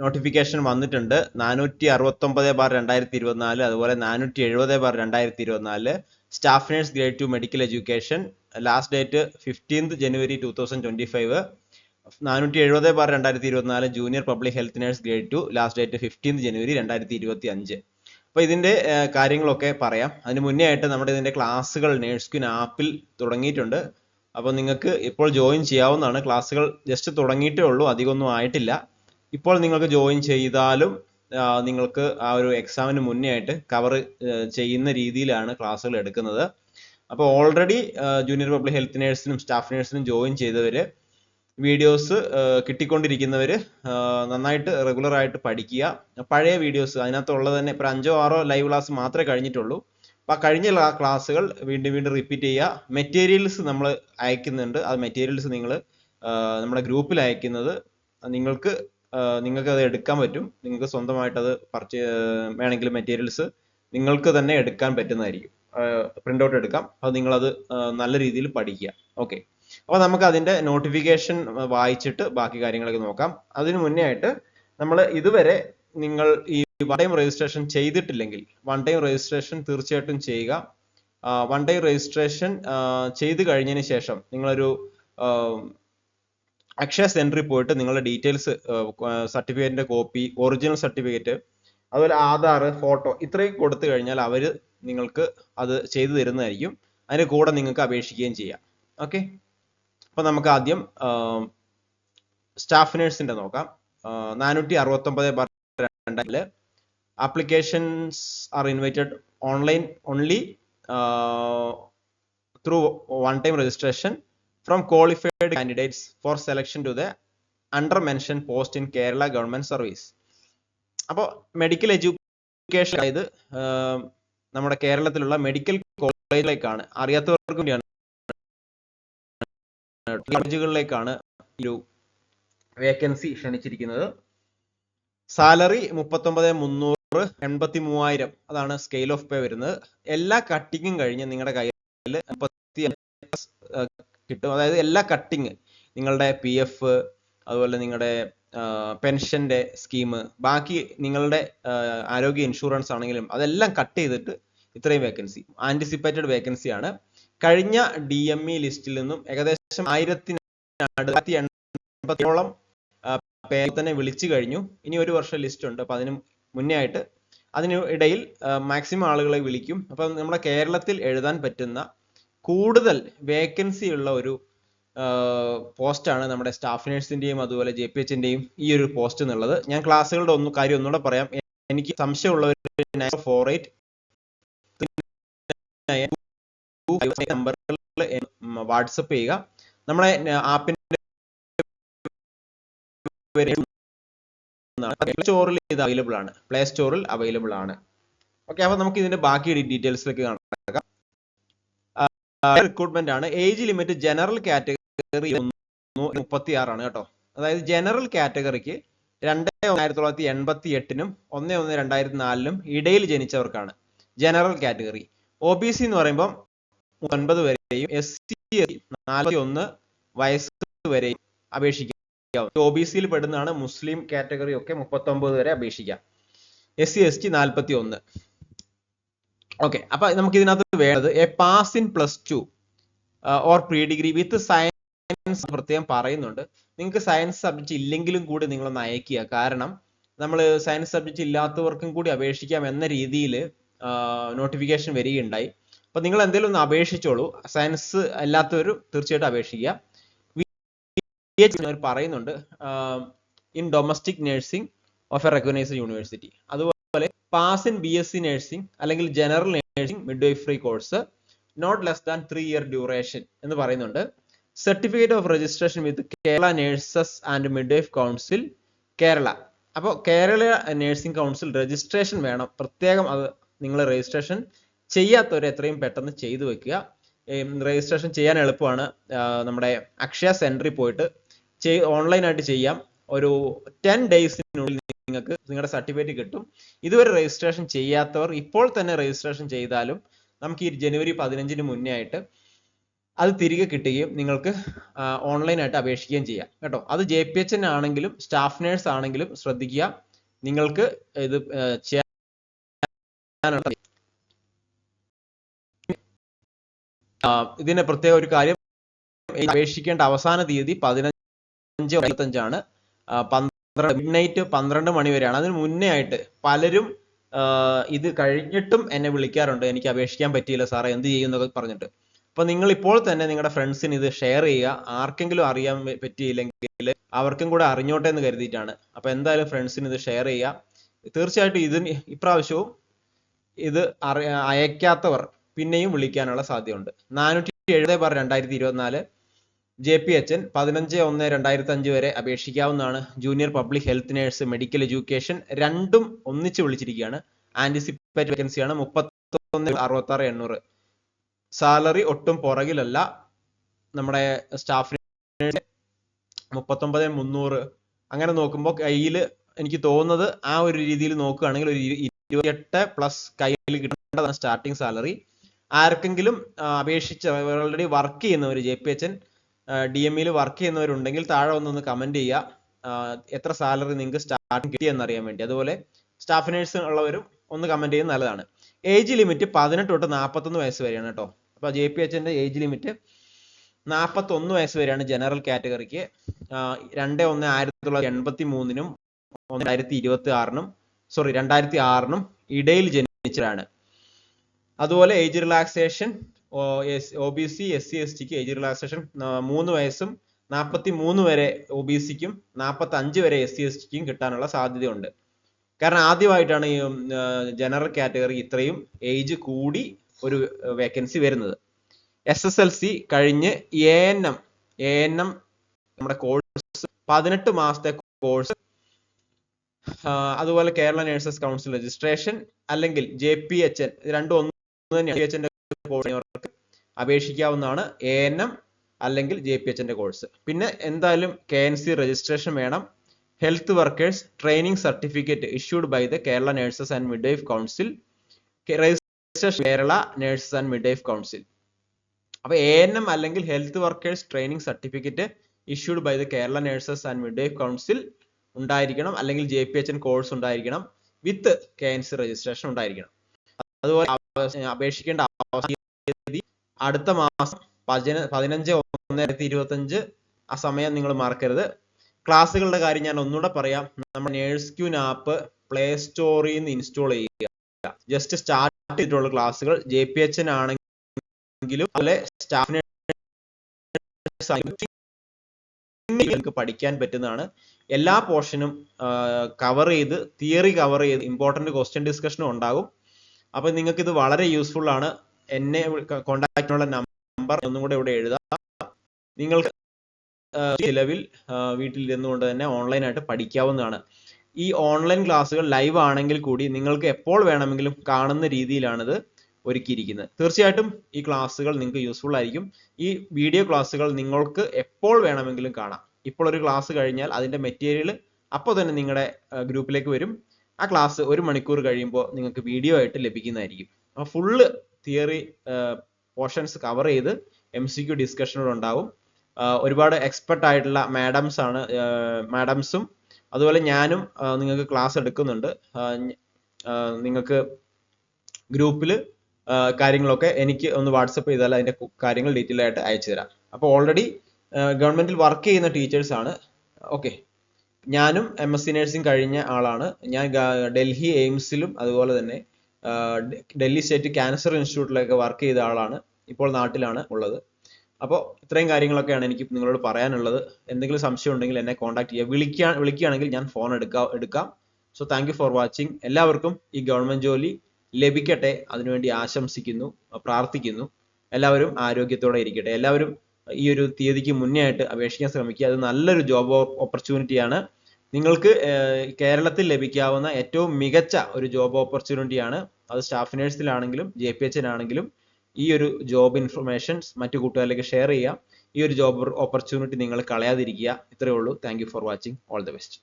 Notification വന്നിട്ടുണ്ട്. നാനൂറ്റി അറുപത്തൊമ്പത് ബാർ രണ്ടായിരത്തി ഇരുപത്തിനാല് അതുപോലെ നാനൂറ്റി എഴുപത് ബാർ രണ്ടായിരത്തി ഇരുപത്തിനാല് staff nurse grade two medical education. Last date fifteenth January two thousand twenty five. നാനൂറ്റി എഴുപത് ബാർ രണ്ടായിരത്തി ഇരുപത്തിനാല് junior public health nurse grade two. Last date fifteenth January രണ്ടായിരത്തി ഇരുപത്തി അഞ്ച് അപ്പോൾ ഇതിന്റെ കാര്യങ്ങളൊക്കെ പറയാം. അതിന് മുന്നേ ആയിട്ട് നമ്മുടെ ഇതിന്റെ ക്ലാസ്സുകൾ നേഴ്സ് ക്വിൻ ആപ്പിൽ തുടങ്ങിയിട്ടുണ്ട്. അപ്പോൾ നിങ്ങൾക്ക് ഇപ്പോൾ ജോയിൻ ചെയ്യാവുന്നതാണ്. ക്ലാസ്സുകൾ ജസ്റ്റ് തുടങ്ങിയിട്ടേ ഉള്ളൂ. അധികമൊന്നും ആയിട്ടില്ല. ഇപ്പോൾ നിങ്ങൾക്ക് ജോയിൻ ചെയ്താലും നിങ്ങൾക്ക് ആ ഒരു എക്സാമിന് മുന്നേ ആയിട്ട് കവർ ചെയ്യുന്ന രീതിയിലാണ് ക്ലാസ്സുകൾ എടുക്കുന്നത്. അപ്പോൾ ഓൾറെഡി ജൂനിയർ പബ്ലിക് ഹെൽത്ത് നേഴ്സിനും സ്റ്റാഫ് നേഴ്സിനും ജോയിൻ ചെയ്തവർ വീഡിയോസ് കിട്ടിക്കൊണ്ടിരിക്കുന്നവർ നന്നായിട്ട് റെഗുലർ ആയിട്ട് പഠിക്കുക. പഴയ വീഡിയോസ് അതിനകത്തുള്ളത് തന്നെ ഇപ്പോൾ അഞ്ചോ ആറോ ലൈവ് ക്ലാസ് മാത്രമേ കഴിഞ്ഞിട്ടുള്ളൂ. അപ്പോൾ ആ കഴിഞ്ഞ ക്ലാസ്സുകൾ വീണ്ടും വീണ്ടും റിപ്പീറ്റ് ചെയ്യുക. മെറ്റീരിയൽസ് നമ്മൾ അയക്കുന്നുണ്ട്. ആ മെറ്റീരിയൽസ് നിങ്ങൾ നമ്മുടെ ഗ്രൂപ്പിൽ അയക്കുന്നത് നിങ്ങൾക്ക് നിങ്ങൾക്ക് അത് എടുക്കാൻ പറ്റും. നിങ്ങൾക്ക് സ്വന്തമായിട്ട് അത് പർച്ചേ വേണമെങ്കിൽ മെറ്റീരിയൽസ് നിങ്ങൾക്ക് തന്നെ എടുക്കാൻ പറ്റുന്നതായിരിക്കും. പ്രിന്റ് ഔട്ട് എടുക്കാം. അത് നിങ്ങളത് നല്ല രീതിയിൽ പഠിക്കുക. ഓക്കെ അപ്പോൾ നമുക്ക് അതിന്റെ നോട്ടിഫിക്കേഷൻ വായിച്ചിട്ട് ബാക്കി കാര്യങ്ങളൊക്കെ നോക്കാം. അതിനു മുന്നേ ആയിട്ട് നമ്മൾ ഇതുവരെ നിങ്ങൾ ഈ വൺ ടൈം രജിസ്ട്രേഷൻ ചെയ്തിട്ടില്ലെങ്കിൽ വൺ ടൈം രജിസ്ട്രേഷൻ തീർച്ചയായിട്ടും ചെയ്യുക. വൺ ടൈം രജിസ്ട്രേഷൻ ചെയ്ത് കഴിഞ്ഞതിന് ശേഷം നിങ്ങളൊരു അക്ഷയ സെന്ററിൽ പോയിട്ട് നിങ്ങളുടെ ഡീറ്റെയിൽസ് സർട്ടിഫിക്കറ്റിന്റെ കോപ്പി ഒറിജിനൽ സർട്ടിഫിക്കറ്റ് അതുപോലെ ആധാർ ഫോട്ടോ ഇത്രയും കൊടുത്തു കഴിഞ്ഞാൽ അവർ നിങ്ങൾക്ക് അത് ചെയ്തു തരുന്നതായിരിക്കും. അതിന് കൂടെ നിങ്ങൾക്ക് അപേക്ഷിക്കുകയും ചെയ്യാം. ഓക്കെ അപ്പോൾ നമുക്ക് ആദ്യം സ്റ്റാഫ് നേഴ്സിന്റെ നോക്കാം. നാനൂറ്റി അറുപത്തൊമ്പത് രണ്ടിൽ applications are invited online only through one time registration from qualified candidates for selection to the under mention post in Kerala government service അപ്പോൾ മെഡിക്കൽ എഡ്യൂക്കേഷൻ അതായത് നമ്മുടെ കേരളത്തിലുള്ള മെഡിക്കൽ കോളേജിലേക്കാണ് അറിയാത്തവർക്ക് വേണ്ടിയാണ്. കോളേജുകളിലേക്കാണ് ഒരു വേക്കൻസി ക്ഷണിച്ചിരിക്കുന്നത്. സാലറി മുപ്പത്തൊമ്പത് മുന്നൂറ് എൺപത്തി മൂവായിരം അതാണ് സ്കെയിൽ ഓഫ് പേ വരുന്നത്. എല്ലാ കട്ടിങ്ങും കഴിഞ്ഞ് നിങ്ങളുടെ കയ്യിൽ മുപ്പത്തി കിട്ടും. അതായത് എല്ലാ കട്ടിങ് നിങ്ങളുടെ പി എഫ് അതുപോലെ നിങ്ങളുടെ പെൻഷന്റെ സ്കീം ബാക്കി നിങ്ങളുടെ ആരോഗ്യ ഇൻഷുറൻസ് ആണെങ്കിലും അതെല്ലാം കട്ട് ചെയ്തിട്ട് ഇത്രയും വേക്കൻസി ആന്റിസിപ്പേറ്റഡ് വേക്കൻസി ആണ്. കഴിഞ്ഞ ഡി എം ഇ ലിസ്റ്റിൽ നിന്നും ഏകദേശം ആയിരത്തി എൺപത്തിയോളം പേര് തന്നെ വിളിച്ചു കഴിഞ്ഞു. ഇനി ഒരു വർഷം ലിസ്റ്റ് ഉണ്ട്. അപ്പൊ അതിന് മുന്നേ ആയിട്ട് അതിന് ഇടയിൽ മാക്സിമം ആളുകളെ വിളിക്കും. അപ്പം നമ്മുടെ കേരളത്തിൽ എഴുതാൻ പറ്റുന്ന കൂടുതൽ വേക്കൻസി ഉള്ള ഒരു പോസ്റ്റാണ് നമ്മുടെ സ്റ്റാഫ് നഴ്സിന്റെയും അതുപോലെ ജെ പി എച്ചിന്റെയും ഈ ഒരു പോസ്റ്റ് എന്നുള്ളത്. ഞാൻ ക്ലാസ്സുകളുടെ ഒന്ന് കാര്യം ഒന്നുകൂടെ പറയാം. എനിക്ക് സംശയമുള്ളവർ ഫോർ എയ്റ്റ് വാട്സപ്പ് ചെയ്യുക നമ്മളെ ആപ്പിന്റെ പ്ലേ സ്റ്റോറിൽ ഇത് അവൈലബിൾ ആണ്. പ്ലേ സ്റ്റോറിൽ അവൈലബിൾ ആണ്. ഓക്കെ അപ്പൊ നമുക്ക് ഇതിന്റെ ബാക്കി ഡീറ്റെയിൽസിലേക്ക് കണക്കാക്കാം റിക്രൂട്ട്മെന്റ് ആണ്. ഏജ് ലിമിറ്റ് ജനറൽ കാറ്റഗറി മുപ്പത്തി ആറാണ് കേട്ടോ. അതായത് ജനറൽ കാറ്റഗറിക്ക് രണ്ട് ആയിരത്തി തൊള്ളായിരത്തി എൺപത്തി എട്ടിനും ഒന്ന് ഒന്ന് രണ്ടായിരത്തി നാലിനും ഇടയിൽ ജനിച്ചവർക്കാണ് general category O B C എന്ന് പറയുമ്പോൾ ഒൻപത് വരെയും എസ് സി നാൽപ്പത്തി ഒന്ന് വയസ്സ് വരെയും അപേക്ഷിക്കാം. ഒ ബി സിയിൽ പെടുന്നതാണ് മുസ്ലിം കാറ്റഗറി ഒക്കെ മുപ്പത്തി ഒമ്പത് വരെ അപേക്ഷിക്കാം. എസ് സി എസ് ടി നാൽപ്പത്തി ഒന്ന് ഓക്കെ അപ്പൊ നമുക്ക് ഇതിനകത്ത് വേണ്ടത് a pass in plus two or pre degree with science പ്രത്യേകം പറയുന്നുണ്ട്. നിങ്ങൾക്ക് സയൻസ് സബ്ജക്റ്റ് ഇല്ലെങ്കിലും കൂടി നിങ്ങളൊന്ന് അയക്കുക കാരണം നമ്മൾ സയൻസ് സബ്ജക്റ്റ് ഇല്ലാത്തവർക്കും കൂടി അപേക്ഷിക്കാം എന്ന രീതിയിൽ നോട്ടിഫിക്കേഷൻ വരികയുണ്ടായി. അപ്പൊ നിങ്ങൾ എന്തെങ്കിലും ഒന്ന് അപേക്ഷിച്ചോളൂ. സയൻസ് അല്ലാത്തവർ തീർച്ചയായിട്ടും അപേക്ഷിക്കുക. പറയുന്നുണ്ട് in domestic nursing of a recognised university അതുപോലെ pass in B S C nursing അല്ലെങ്കിൽ general nursing midwifery course not less than three year duration എന്ന് പറയുന്നുണ്ട്. Certificate of registration with Kerala nurses and midwife council Kerala അപ്പോൾ Kerala nursing council registration വേണം. പ്രത്യേകം അത് നിങ്ങൾ registration ചെയ്യാത്തവർ എത്രയും പെട്ടെന്ന് ചെയ്തു വെക്കുക. രജിസ്ട്രേഷൻ ചെയ്യാൻ എളുപ്പമാണ്. നമ്മുടെ അക്ഷയ സെന്ററിൽ പോയിട്ട് ഓൺലൈനായിട്ട് ചെയ്യാം. ഒരു ടെൻ ഡേയ്സിനുള്ളിൽ നിങ്ങൾക്ക് നിങ്ങളുടെ സർട്ടിഫിക്കറ്റ് കിട്ടും. ഇതുവരെ രജിസ്ട്രേഷൻ ചെയ്യാത്തവർ ഇപ്പോൾ തന്നെ രജിസ്ട്രേഷൻ ചെയ്താലും നമുക്ക് ഈ ജനുവരി പതിനഞ്ചിന് മുന്നേ ആയിട്ട് അത് തിരികെ കിട്ടുകയും നിങ്ങൾക്ക് ഓൺലൈനായിട്ട് അപേക്ഷിക്കുകയും ചെയ്യാം. കേട്ടോ? അത് ജെ പി എച്ച് ആണെങ്കിലും സ്റ്റാഫ് നേഴ്സ് ആണെങ്കിലും ശ്രദ്ധിക്കുക. നിങ്ങൾക്ക് ഇത് ചെയ്യാനുള്ള ഇതിന് പ്രത്യേക ഒരു കാര്യം അപേക്ഷിക്കേണ്ട അവസാന തീയതി പതിനഞ്ച് ഇരുപത്തഞ്ചാണ് പന്ത്രണ്ട് മിഡ് നൈറ്റ് പന്ത്രണ്ട് മണി വരെയാണ്. അതിന് മുന്നേ ആയിട്ട് പലരും ഇത് കഴിഞ്ഞിട്ടും എന്നെ വിളിക്കാറുണ്ട്. എനിക്ക് അപേക്ഷിക്കാൻ പറ്റിയില്ല സാറേ എന്ത് ചെയ്യും എന്നൊക്കെ പറഞ്ഞിട്ട്. അപ്പൊ നിങ്ങൾ ഇപ്പോൾ തന്നെ നിങ്ങളുടെ ഫ്രണ്ട്സിന് ഇത് ഷെയർ ചെയ്യുക. ആർക്കെങ്കിലും അറിയാൻ പറ്റിയില്ലെങ്കിൽ അവർക്കും കൂടെ അറിഞ്ഞോട്ടെ എന്ന് കരുതിയിട്ടാണ്. അപ്പൊ എന്തായാലും ഫ്രണ്ട്സിന് ഇത് ഷെയർ ചെയ്യുക. തീർച്ചയായിട്ടും ഇതിന് ഇപ്രാവശ്യവും ഇത് അയക്കാത്തവർ പിന്നെയും വിളിക്കാനുള്ള സാധ്യതയുണ്ട്. നാനൂറ്റി എഴുപത് ബാർ രണ്ടായിരത്തി ഇരുപത്തിനാല് ജെ പി എച്ച് എൻ പതിനഞ്ച് ഒന്ന് രണ്ടായിരത്തി അഞ്ച് വരെ അപേക്ഷിക്കാവുന്നതാണ്. Junior public health nurse medical education രണ്ടും ഒന്നിച്ച് വിളിച്ചിരിക്കുകയാണ്. ആന്റിസിപ്പേറ്റ് വേക്കൻസിയാണ് മുപ്പത്തൊന്ന് അറുപത്തി ആറ് എണ്ണൂറ്. സാലറി ഒട്ടും പുറകിലല്ല. നമ്മുടെ സ്റ്റാഫിന് മുപ്പത്തൊമ്പത് മുന്നൂറ്. അങ്ങനെ നോക്കുമ്പോൾ കയ്യിൽ എനിക്ക് തോന്നുന്നത് ആ ഒരു രീതിയിൽ നോക്കുകയാണെങ്കിൽ ഒരു ഇരു- ഇരുപത്തിയെട്ട് പ്ലസ് കയ്യിൽ കിട്ടേണ്ടതാണ് സ്റ്റാർട്ടിംഗ് സാലറി ആർക്കെങ്കിലും അപേക്ഷിച്ച അപേക്ഷിച്ച് ഓൾറെഡി വർക്ക് ചെയ്യുന്നവർ J P H N D M ഇയിൽ വർക്ക് ചെയ്യുന്നവരുണ്ടെങ്കിൽ താഴെ ഒന്നൊന്ന് കമന്റ് ചെയ്യുക എത്ര സാലറി നിങ്ങൾക്ക് സ്റ്റാർട്ടിംഗ് കിട്ടിയെന്ന് അറിയാൻ വേണ്ടി. അതുപോലെ സ്റ്റാഫ് നേഴ്സ് ഉള്ളവരും ഒന്ന് കമന്റ് ചെയ്യുന്നത് നല്ലതാണ്. ഏജ് ലിമിറ്റ് പതിനെട്ട് തൊട്ട് നാൽപ്പത്തൊന്ന് വയസ്സ് വരെയാണ് കേട്ടോ അപ്പോൾ ജെ പി എച്ചിന്റെ ഏജ് ലിമിറ്റ് നാൽപ്പത്തൊന്ന് വയസ്സ് വരെയാണ് ജനറൽ കാറ്റഗറിക്ക് രണ്ട് ഒന്ന് ആയിരത്തി തൊള്ളായിരത്തി എൺപത്തി മൂന്നിനും രണ്ടായിരത്തി ഇരുപത്തി ആറിനും സോറി രണ്ടായിരത്തി ആറിനും ഇടയിൽ ജനിച്ചതാണ് അതുപോലെ age relaxation O B C S C S tick age relaxation മൂന്ന് വയസ്സും നാൽപ്പത്തി മൂന്ന് വരെ ഒ ബി സിക്കും നാൽപ്പത്തി അഞ്ച് വരെ എസ് സി എസ് ടിക്കും കിട്ടാനുള്ള സാധ്യതയുണ്ട്. കാരണം ആദ്യമായിട്ടാണ് ഈ ജനറൽ കാറ്റഗറി ഇത്രയും ഏജ് കൂടി ഒരു വേക്കൻസി വരുന്നത്. എസ് എസ് എൽ സി കഴിഞ്ഞ് A N M A N M നമ്മുടെ കോഴ്സ് പതിനെട്ട് മാസത്തെ കോഴ്സ് അതുപോലെ കേരള നഴ്സസ് കൗൺസിൽ രജിസ്ട്രേഷൻ അല്ലെങ്കിൽ ജെ പി എച്ച് എൻ രണ്ടും ഒന്ന് എന്റെ കോഴ്സ് അപേക്ഷിക്കാവുന്നതാണ് എ എൻ എം അല്ലെങ്കിൽ ജെ പി എച്ച് എന്റെ കോഴ്സ്. പിന്നെ എന്തായാലും കെ എൻ സി രജിസ്ട്രേഷൻ വേണം. Health workers training certificate issued by the Kerala nurses and midwife council registration Kerala nurses and midwife council അപ്പൊ എ എൻ എം അല്ലെങ്കിൽ health workers training certificate issued by the Kerala nurses and midwife council ഉണ്ടായിരിക്കണം. അല്ലെങ്കിൽ J P H N course ഉണ്ടായിരിക്കണം. With K N C registration ഉണ്ടായിരിക്കണം. അതുപോലെ അപേക്ഷിക്കേണ്ട അടുത്ത മാസം പതിന പതിനഞ്ച് ഒന്ന് ഇരുപത്തി അഞ്ച് ആ സമയം നിങ്ങൾ മറക്കരുത്. ക്ലാസ്സുകളുടെ കാര്യം ഞാൻ ഒന്നുകൂടെ പറയാം. നമ്മുടെ നേഴ്സ് ക്യൂൻ ആപ്പ് പ്ലേ സ്റ്റോറിൽ നിന്ന് ഇൻസ്റ്റാൾ ചെയ്യുക. ജസ്റ്റ് സ്റ്റാർട്ട് ചെയ്തിട്ടുള്ള ക്ലാസ്സുകൾ ജെ പി എച്ച് ആണെങ്കിലും അതുപോലെ സ്റ്റാഫിനെ പഠിക്കാൻ പറ്റുന്നതാണ്. എല്ലാ പോർഷനും കവർ ചെയ്ത് തിയറി കവർ ചെയ്ത് ഇമ്പോർട്ടന്റ് ക്വസ്റ്റ്യൻ ഡിസ്കഷനും ഉണ്ടാകും. അപ്പോൾ നിങ്ങൾക്ക് ഇത് വളരെ യൂസ്ഫുൾ ആണ് എന്നെ കോണ്ടാക്റ്റിനുള്ള നമ്പർ ഒന്നും കൂടെ ഇവിടെ എഴുതാം. നിങ്ങൾക്ക് ചിലവിൽ വീട്ടിൽ ഇരുന്നുകൊണ്ട് തന്നെ ഓൺലൈനായിട്ട് പഠിക്കാവുന്നതാണ്. ഈ ഓൺലൈൻ ക്ലാസ്സുകൾ ലൈവ് ആണെങ്കിൽ കൂടി നിങ്ങൾക്ക് എപ്പോൾ വേണമെങ്കിലും കാണുന്ന രീതിയിലാണിത് ഒരുക്കിയിരിക്കുന്നത്. തീർച്ചയായിട്ടും ഈ ക്ലാസ്സുകൾ നിങ്ങൾക്ക് യൂസ്ഫുൾ ആയിരിക്കും. ഈ വീഡിയോ ക്ലാസ്സുകൾ നിങ്ങൾക്ക് എപ്പോൾ വേണമെങ്കിലും കാണാം. ഇപ്പോൾ ഒരു ക്ലാസ് കഴിഞ്ഞാൽ അതിന്റെ മെറ്റീരിയൽ അപ്പോൾ തന്നെ നിങ്ങളുടെ ഗ്രൂപ്പിലേക്ക് വരും. ആ ക്ലാസ് ഒരു മണിക്കൂർ കഴിയുമ്പോൾ നിങ്ങൾക്ക് വീഡിയോ ആയിട്ട് ലഭിക്കുന്നതായിരിക്കും. അപ്പോൾ ഫുള്ള് തിയറി പോർഷൻസ് കവർ ചെയ്ത് എം സി ക്യു ഡിസ്കഷനോട് ഉണ്ടാവും. ഒരുപാട് എക്സ്പെർട്ട് ആയിട്ടുള്ള മാഡംസ് ആണ് മാഡംസും അതുപോലെ ഞാനും നിങ്ങൾക്ക് ക്ലാസ് എടുക്കുന്നുണ്ട്. നിങ്ങൾക്ക് ഗ്രൂപ്പിൽ കാര്യങ്ങളൊക്കെ എനിക്ക് ഒന്ന് വാട്സപ്പ് ചെയ്താൽ അതിന്റെ കാര്യങ്ങൾ ഡീറ്റെയിൽ ആയിട്ട് അയച്ചു തരാം. അപ്പോൾ ഓൾറെഡി ഗവൺമെന്റിൽ വർക്ക് ചെയ്യുന്ന ടീച്ചേഴ്സ് ആണ്. ഓക്കെ ഞാനും എം എസ് സി നഴ്സിംഗ് കഴിഞ്ഞ ആളാണ്. ഞാൻ ഡൽഹി എയിംസിലും അതുപോലെ തന്നെ ഡൽഹി സ്റ്റേറ്റ് ക്യാൻസർ ഇൻസ്റ്റിറ്റ്യൂട്ടിലൊക്കെ വർക്ക് ചെയ്ത ആളാണ്. ഇപ്പോൾ നാട്ടിലാണ് ഉള്ളത്. അപ്പോൾ ഇത്രയും കാര്യങ്ങളൊക്കെയാണ് എനിക്ക് നിങ്ങളോട് പറയാനുള്ളത്. എന്തെങ്കിലും സംശയം ഉണ്ടെങ്കിൽ എന്നെ കോൺടാക്ട് ചെയ്യുക. വിളിക്കാൻ വിളിക്കുകയാണെങ്കിൽ ഞാൻ ഫോൺ എടുക്കാം എടുക്കാം. സോ താങ്ക് ഫോർ വാച്ചിങ് എല്ലാവർക്കും ഈ ഗവൺമെന്റ് ജോലി ലഭിക്കട്ടെ. അതിനുവേണ്ടി ആശംസിക്കുന്നു പ്രാർത്ഥിക്കുന്നു. എല്ലാവരും ആരോഗ്യത്തോടെ ഇരിക്കട്ടെ. എല്ലാവരും ഈ ഒരു തീയതിക്ക് മുന്നേ ആയിട്ട് അപേക്ഷിക്കാൻ ശ്രമിക്കുക. അത് നല്ലൊരു ജോബ് ഓപ്പർച്യൂണിറ്റിയാണ് നിങ്ങൾക്ക് കേരളത്തിൽ ലഭിക്കാവുന്ന ഏറ്റവും മികച്ച ഒരു ജോബ് ഓപ്പർച്യൂണിറ്റിയാണ് അത് സ്റ്റാഫ് നേഴ്സിലാണെങ്കിലും ജെ പി എച്ചിനാണെങ്കിലും ഈ ഒരു ജോബ് ഇൻഫർമേഷൻസ് മറ്റു കൂട്ടുകാരിലേക്ക് ഷെയർ ചെയ്യുക ഈ ഒരു ജോബ് ഓപ്പർച്യൂണിറ്റി നിങ്ങൾ കളയാതിരിക്കുക. ഇത്രയേ ഉള്ളൂ. Thank for watching all the best